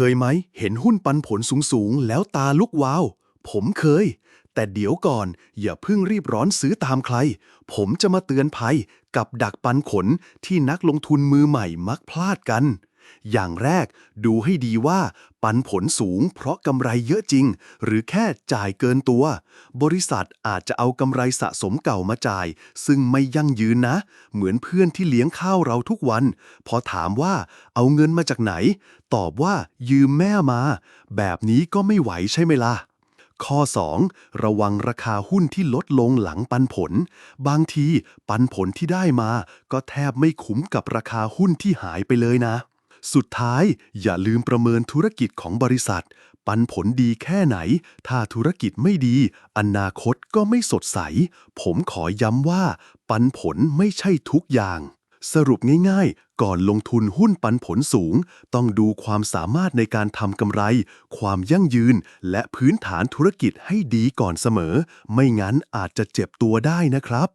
เคยไหม เห็นหุ้นปันผลสูงๆ แล้วตาลุกวาว ผมเคย แต่เดี๋ยวก่อน อย่าเพิ่งรีบร้อนซื้อตามใคร ผมจะมาเตือนภัยกับดักปันผลที่นักลงทุนมือใหม่มักพลาดกัน อย่างแรกดูให้ดีว่าปันผลสูงเพราะกำไรเยอะจริง หรือแค่จ่ายเกินตัว บริษัทอาจจะเอากำไรสะสมเก่ามาจ่าย ซึ่งไม่ยั่งยืนนะ เหมือนเพื่อนที่เลี้ยงข้าวเราทุกวัน พอถามว่าเอาเงินมาจากไหน ตอบว่ายืมแม่มา แบบนี้ก็ไม่ไหวใช่ไหมล่ะข้อ 2. ระวังราคาหุ้นที่ลดลงหลังปันผล บางทีปันผลที่ได้มา ก็แทบไม่คุ้มกับราคาหุ้นที่หายไปเลยนะ สุดท้ายอย่าลืมประเมินธุรกิจของบริษัท ปันผลดีแค่ไหน ถ้าธุรกิจไม่ดี อนาคตก็ไม่สดใส ผมขอย้ำว่า ปันผลไม่ใช่ทุกอย่าง สรุปง่ายๆ ก่อนลงทุนหุ้นปันผลสูง ต้องดูความสามารถในการทำกำไร ความยั่งยืน และพื้นฐานธุรกิจให้ดีก่อนเสมอ ไม่งั้นอาจจะเจ็บตัวได้นะครับ